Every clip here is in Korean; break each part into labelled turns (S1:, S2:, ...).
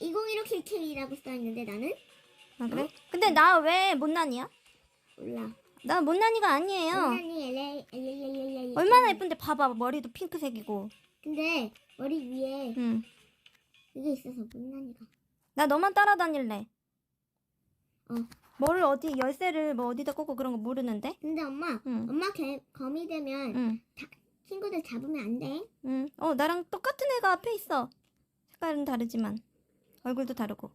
S1: 2015K이라고 써있는데 나는?
S2: 아, 그래? 근데 나 왜 못난이야?
S1: 몰라.
S2: 나 못난이가 아니에요.
S1: 엘레레레레.
S2: 얼마나 예쁜데 봐봐 머리도 핑크색이고.
S1: 근데 머리 위에
S2: 응.
S1: 이게 있어서 못난이가.
S2: 나 너만 따라다닐래.
S1: 어.
S2: 뭐를 어디 열쇠를 뭐 어디다 꽂고 그런 거 모르는데?
S1: 근데 엄마,
S2: 응.
S1: 엄마 개, 거미 되면
S2: 응.
S1: 친구들 잡으면 안 돼.
S2: 응. 어 나랑 똑같은 애가 앞에 있어. 색깔은 다르지만 얼굴도 다르고.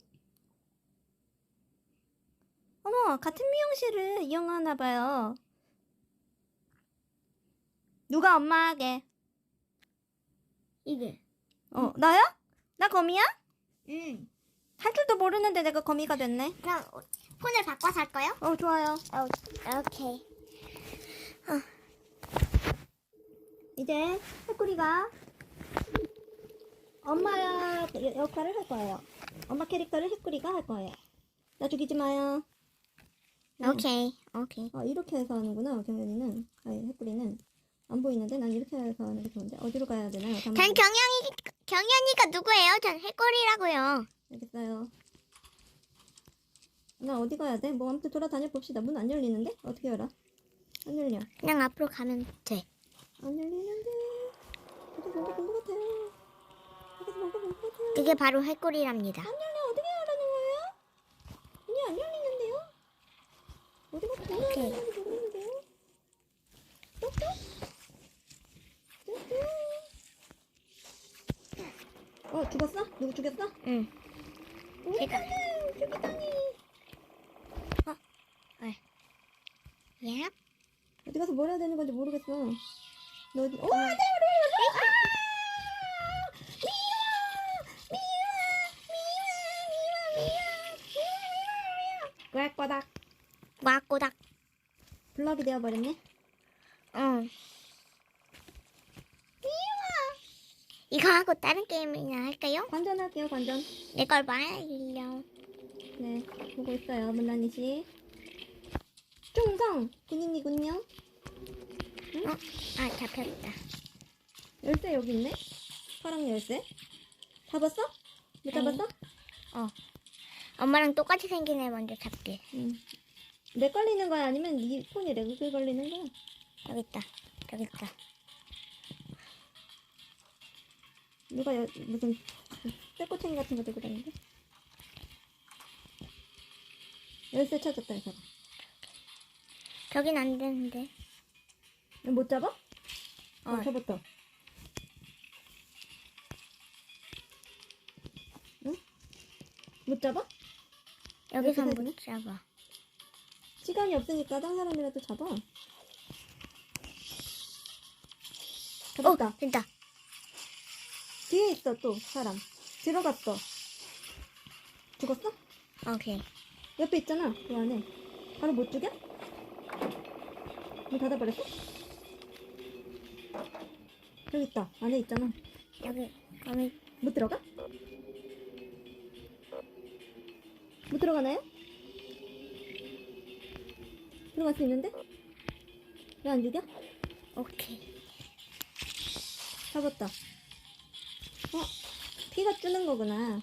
S2: 어머 같은 미용실을 이용하나 봐요. 누가 엄마에게?
S1: 이게.
S2: 어 나야? 나 거미야?
S1: 응.
S2: 할 줄도 모르는데 내가 거미가 됐네.
S1: 그럼 폰을 바꿔서 할까요?
S2: 어 좋아요.
S1: 어, 오케이.
S2: 이제 해꾸리가 엄마 여- 역할을 할 거예요. 엄마 캐릭터를 해꾸리가 할 거예요. 나 죽이지 마요. 네.
S1: 오케이. 오케이.
S2: 아, 이렇게 해서 하는구나. 경현이는 아니 해꾸리는 안 보이는데 난 이렇게 해서 하는 게 좋은데 어디로 가야 되나요?
S1: 전
S2: 가만히
S1: 경영이 경연이가 누구예요? 전 해골이라고요.
S2: 알겠어요. 나 어디 가야 돼? 뭐 아무튼 돌아다녀 봅시다. 문 안 열리는데? 어떻게 열어? 안 열려.
S1: 그냥 앞으로 가면 돼.
S2: 안 열리는데. 어디 뭔가 본것 같아요.
S1: 그게 바로 해골이랍니다.
S2: 안 열려 어떻게 하라는 거예요? 아니 안 열리는데요? 어디가. 되는지 모르겠는데요? 똑똑? 똑똑? 어 죽었어? 누구 죽였어?
S1: 응.
S2: 우리
S1: 제가.
S2: 딸을 죽이다니
S1: 예?
S2: 어디 가서 뭘 해야 되는 건지 모르겠어 너 어디 오! 내 꽉과닥
S1: 와꼬닥.
S2: 블럭이 되어버렸네
S1: 응. 이거 하고 다른 게임이나 할까요?
S2: 관전할게요 관전
S1: 내걸 봐야겠요.
S2: 네, 보고 있어요, 문란이 씨. 충성! 군인이군요.
S1: 어? 아 잡혔다.
S2: 열쇠 여기 있네? 파랑 열쇠? 잡았어? 못 잡았어?
S1: 어. 엄마랑 똑같이 생긴 애 먼저 잡게.
S2: 응. 내 걸리는 거야? 아니면 네 폰이 렉 걸리는 거야?
S1: 여기 있다. 여기 있다.
S2: 누가 여, 무슨 쇠꼬챙이 같은 거 들고 다니는데? 열쇠 찾았다, 이 사람.
S1: 저긴 안 되는데.
S2: 이거 못 잡아? 어,
S1: 어.
S2: 잡았다. 응? 못 잡아?
S1: 여기서 못 잡아.
S2: 시간이 없으니까 다른 사람이라도 잡아.
S1: 어,
S2: 잡았다.
S1: 된다.
S2: 뒤에 있어 또 사람. 들어갔어. 죽었어?
S1: 오케이.
S2: 옆에 있잖아. 그 안에. 바로 못 죽여? 문 닫아버렸어? 여기 있다. 안에 있잖아.
S1: 여기 거미
S2: 못 들어가? 못 들어가나요? 들어갈 수 있는데? 왜 안 죽여?
S1: 오케이.
S2: 잡았다. 어? 피가 뜨는 거구나.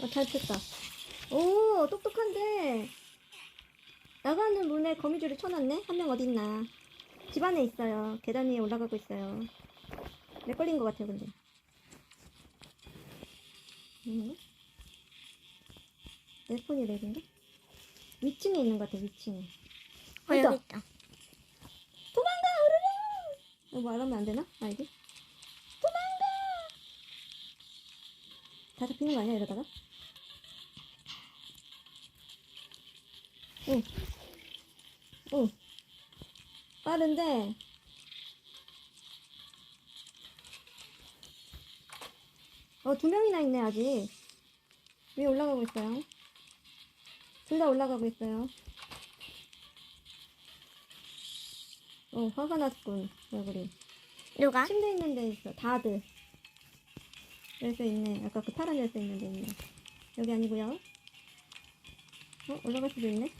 S2: 어, 잘 폈다. 오, 똑똑한데. 나가는 문에 거미줄을 쳐놨네? 한 명 어딨나. 집 안에 있어요. 계단 위에 올라가고 있어요. 렉 걸린 것 같아요, 근데. 음? 내 폰이 렉인가? 위층에 있는 것 같아, 위층에.
S1: 어. 여기 있다.
S2: 도망가, 으르릉! 이거 말하면 안 되나? 아이디? 도망가! 다 잡히는 거 아니야, 이러다가? 응. 응. 빠른데, 어, 두 명이나 있네, 아직. 위에 올라가고 있어요. 둘 다 올라가고 있어요. 어, 화가 났군, 얼굴이.
S1: 누가?
S2: 침대 있는 데 있어. 다들. 열쇠 있네. 아까 그 파란 열쇠 있는 데 있네. 여기 아니고요. 어? 올라갈 수도 있네.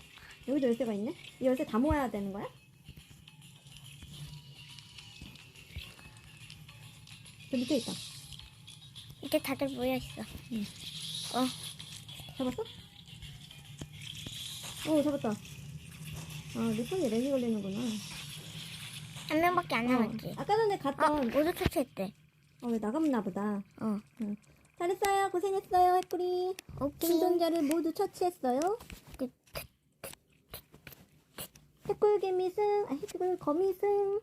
S2: 여기도 열쇠가 있네. 이 열쇠 다 모아야 되는 거야? 저 밑에 있다.
S1: 이제 다들 모여 있어.
S2: 응.
S1: 어,
S2: 잡았어? 오, 잡았다. 아, 내 손에 렉이 걸리는구나.
S1: 한 명밖에 안 남았지.
S2: 어, 아까 전에
S1: 아,
S2: 갔던,
S1: 모두 처치했대.
S2: 어, 왜 나갔나 보다.
S1: 어,
S2: 잘했어요. 고생했어요.
S1: 오케이.
S2: 생존자를 모두 처치했어요.
S1: 그,
S2: 해꿀개미 승, 아, 해꿀 거미 승.